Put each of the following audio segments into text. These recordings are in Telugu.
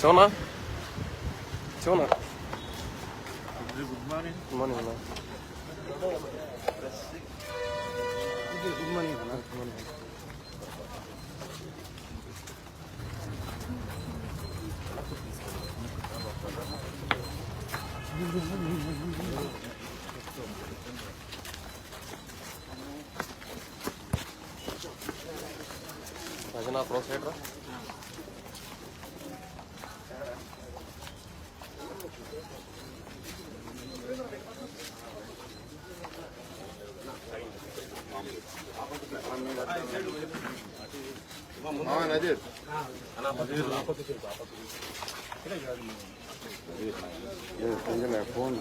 Тьона? Тьона? Hacı ne yapıyorsun? Nadeer phone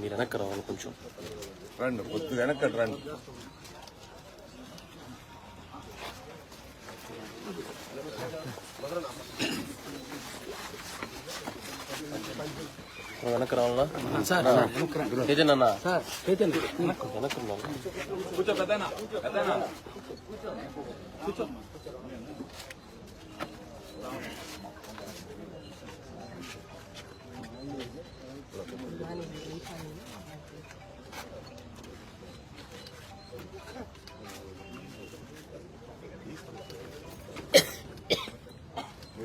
మీరు వెనక్కి రావాలి కొంచెం. రండి కొద్ది వెనక్కి రండి. వెనక్కి రావాలా సార్ ఏదేనన్నా సార్ వెనక్కి నువ్వు యాభై రూపాయలు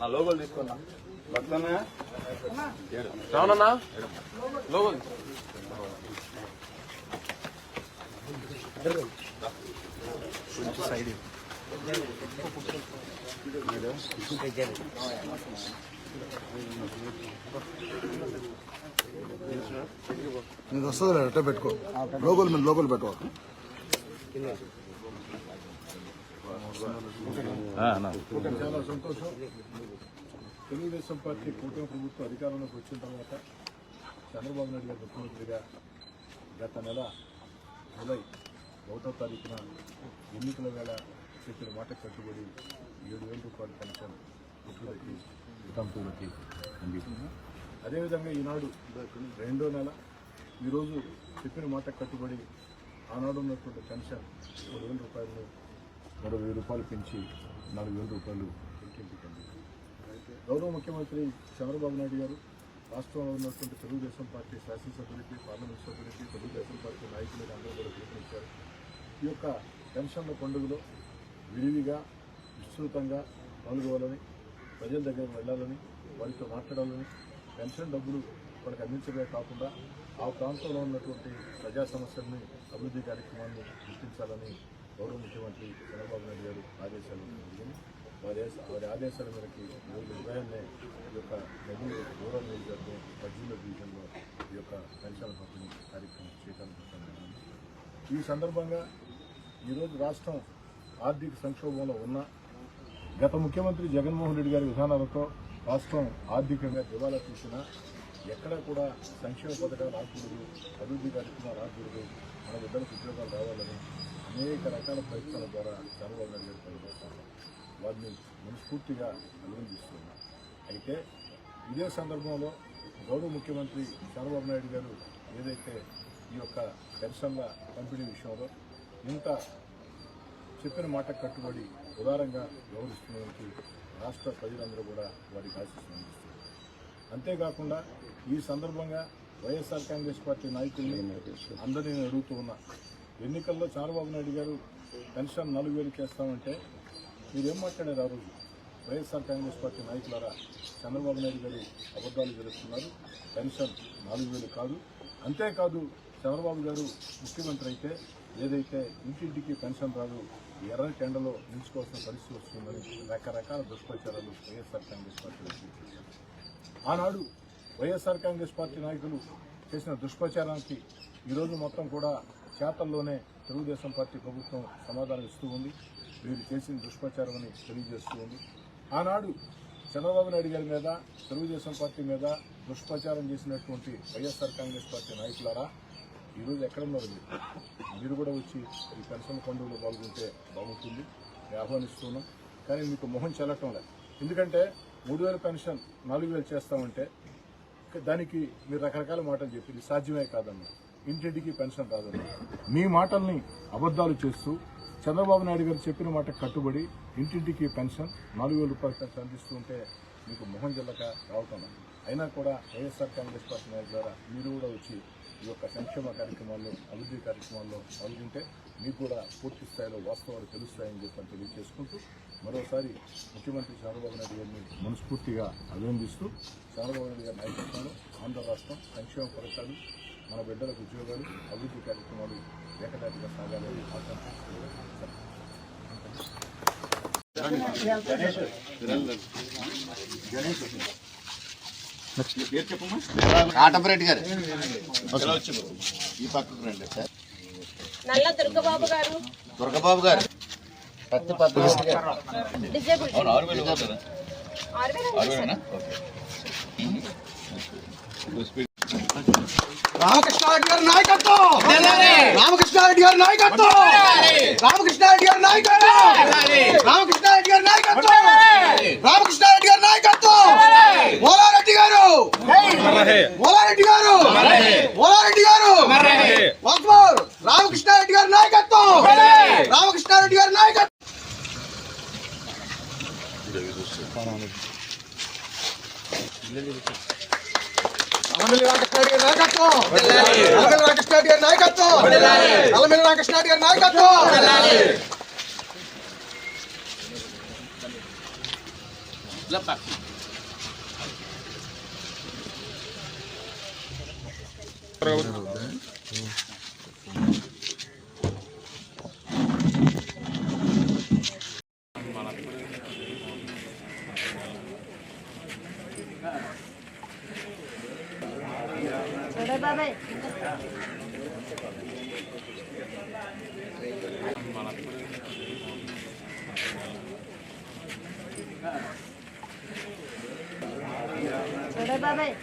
నా లోగోలు తీసుకున్నా. పక్కన రావణన్నా లోగో నీకు వస్తుంది అట్ట పెట్టుకో. లోగోలు మీద లోగోలు పెట్టుకో. చాలా సంతోషం తెలుగుదేశం పార్టీ కూటమి ప్రభుత్వం అధికారంలోకి వచ్చిన తర్వాత చంద్రబాబు నాయుడు గారు ముఖ్యమంత్రిగా గత నెల జూలై ఒకటో తారీఖున ఎన్నికల వేళ చెప్పిన మాట కట్టుబడి ఏడు వేల రూపాయల పెన్షన్ వృద్ధులకి వితంతువులకి అందిస్తున్నాం అదేవిధంగా ఈనాడు రెండో నెల ఈరోజు చెప్పిన మాట కట్టుబడి ఆనాడు ఉన్నటువంటి పెన్షన్ మూడు వేల రూపాయలు మరో వెయ్యి రూపాయలు పెంచి నాలుగు వేల రూపాయలు ఇంటింటికి గౌరవ ముఖ్యమంత్రి చంద్రబాబు నాయుడు గారు రాష్ట్రంలో ఉన్నటువంటి తెలుగుదేశం పార్టీ శాసనసభ్యులకి పార్లమెంట్ సభ్యులకి తెలుగుదేశం పార్టీ నాయకులకి అందరూ కూడా పిలుపునిచ్చారు. ఈ యొక్క పెన్షన్ల పండుగలో విరివిగా విస్తృతంగా పాల్గొవాలని ప్రజల దగ్గరకు వెళ్ళాలని వారితో మాట్లాడాలని పెన్షన్ డబ్బులు వాళ్ళకి అందించడమే కాకుండా ఆ ప్రాంతంలో ఉన్నటువంటి ప్రజా సమస్యల్ని అభివృద్ధి కార్యక్రమాన్ని గుర్తించాలని గౌరవ ముఖ్యమంత్రి చంద్రబాబు నాయుడు గారు ఆదేశాలు జరిగింది వారి వారి ఆదేశాల మేరకు ఈరోజు ఉదయాన్నే ఈ యొక్క నెల్లూరు రూరల్ నియోజకవర్గం పద్దెనిమిది డివిజన్లో ఈ యొక్క పెన్షన్ పంపిణీ కార్యక్రమం శ్రీకారం ఈ సందర్భంగా ఈరోజు రాష్ట్రం ఆర్థిక సంక్షోభంలో ఉన్న గత ముఖ్యమంత్రి జగన్మోహన్ రెడ్డి గారి విధానాలతో రాష్ట్రం ఆర్థికంగా దివాలా తీసిన ఎక్కడా కూడా సంక్షేమ పథకాలు రాకూడదు అభివృద్ధి కార్యక్రమాలు రాకూడదు మన బిడ్డలకు ఉద్యోగాలు రావాలని అనేక రకాల ప్రయత్నాల ద్వారా చంద్రబాబు నాయుడు గారు వారిని మనస్ఫూర్తిగా అభినందిస్తున్నారు అయితే ఇదే సందర్భంలో గౌరవ ముఖ్యమంత్రి చంద్రబాబు నాయుడు గారు ఏదైతే ఈ యొక్క పెన్షన్ల పంపిణీ విషయంలో ఇంత చెప్పిన మాట కట్టుబడి ఉదారంగా వ్యవహరిస్తున్నందుకు రాష్ట్ర ప్రజలందరూ కూడా వారికి ఆశిస్తున్నారు అంతేకాకుండా ఈ సందర్భంగా వైఎస్ఆర్ కాంగ్రెస్ పార్టీ నాయకుల్ని అందరినీ అడుగుతూ ఉన్నా ఎన్నికల్లో చంద్రబాబు నాయుడు గారు పెన్షన్ నాలుగు వేలు చేస్తామంటే మీరేం మాట్లాడారు ఆ రోజు? వైఎస్ఆర్ కాంగ్రెస్ పార్టీ నాయకులారా చంద్రబాబు నాయుడు గారు అబద్ధాలు జరుపుతున్నారు. పెన్షన్ నాలుగు వేలు కాదు. అంతేకాదు చంద్రబాబు గారు ముఖ్యమంత్రి అయితే ఏదైతే ఇంటింటికి పెన్షన్ రాదు ఎర్ర టెండలో నిలుచుకోవాల్సిన పరిస్థితి వస్తుందని రకరకాల దుష్ప్రచారాలు వైఎస్ఆర్ కాంగ్రెస్ పార్టీ ఆనాడు వైఎస్ఆర్ కాంగ్రెస్ పార్టీ నాయకులు చేసిన దుష్ప్రచారానికి ఈరోజు మొత్తం కూడా చేతల్లోనే తెలుగుదేశం పార్టీ ప్రభుత్వం సమాధానం ఇస్తూ ఉంది. వీరు చేసిన దుష్ప్రచారం అని తెలియజేస్తూ ఉంది. ఆనాడు చంద్రబాబు నాయుడు గారి మీద తెలుగుదేశం పార్టీ మీద దుష్ప్రచారం చేసినటువంటి వైఎస్ఆర్ కాంగ్రెస్ పార్టీ నాయకులారా ఈరోజు ఎక్కడున్నారు మీరు? మీరు కూడా వచ్చి ఈ పెన్షన్ పండుగలో పాల్గొంటే బాగుంటుంది. ఆహ్వానిస్తున్నాం కానీ మీకు మొహం చెల్లటం లేదు. ఎందుకంటే మూడు వేల పెన్షన్ నాలుగు వేలు చేస్తామంటే దానికి మీరు రకరకాల మాటలు చెప్పి ఇది సాధ్యమే కాదన్నారు. ఇంటింటికి పెన్షన్ రాదని మీ మాటల్ని అబద్ధాలు చేస్తూ చంద్రబాబు నాయుడు గారు చెప్పిన మాట కట్టుబడి ఇంటింటికి పెన్షన్ నాలుగు వేల రూపాయల పెన్షన్ అందిస్తూ ఉంటే మీకు మొహం జల్లక రావటం అయినా కూడా వైఎస్ఆర్ కాంగ్రెస్ పార్టీ నాయకుల ద్వారా మీరు కూడా వచ్చి ఈ యొక్క సంక్షేమ కార్యక్రమాల్లో అభివృద్ధి కార్యక్రమాల్లో పాల్గొంటే మీకు కూడా పూర్తి స్థాయిలో వాస్తవాలు తెలుస్తాయని చెప్పి తెలియజేసుకుంటూ మరోసారి ముఖ్యమంత్రి చంద్రబాబు నాయుడు గారిని మనస్ఫూర్తిగా అభినందిస్తూ చంద్రబాబు నాయుడు గారి నాయకత్వంలో ఆంధ్ర రాష్ట్రం సంక్షేమ పథకాలు మన బిడ్డలకు ఉద్యోగాలు అభివృద్ధి కార్యక్రమాలు ఏకదాటిగా సాగాలని కాటపరెడ్డి గారు. ఈ పక్కకు రండి సార్. నల్ల దుర్గబాబు గారు. దుర్గబాబు గారు. పత్తి పద్మనాభ గారు డిజేబుల్. ఆరు వేలు రామకృష్ణారెడ్డి గారి నాయకత్వం! రామకృష్ణారెడ్డి గారి నాయకత్వం! రామకృష్ణారెడ్డి గారి నాయకత్వం! రామకృష్ణారెడ్డి గారి నాయకత్వం! రామకృష్ణారెడ్డి గారి నాయకత్వం! మోలారెడ్డి గారు! మోలారెడ్డి! గారు! మోలారెడ్డి! గారు! రామకృష్ణారెడ్డి గారి నాయకత్వం! రామకృష్ణారెడ్డి గారి నాయకత్వం! నల్లమిల్లి రామకృష్ణారెడ్డి గారి నాయకత్వం నల్లమిల్లి రామకృష్ణారెడ్డి గారి నాయకత్వం నల్లమిల్లి రామకృష్ణారెడ్డి గారి నాయకత్వం బాబాయ్ బాబాయ్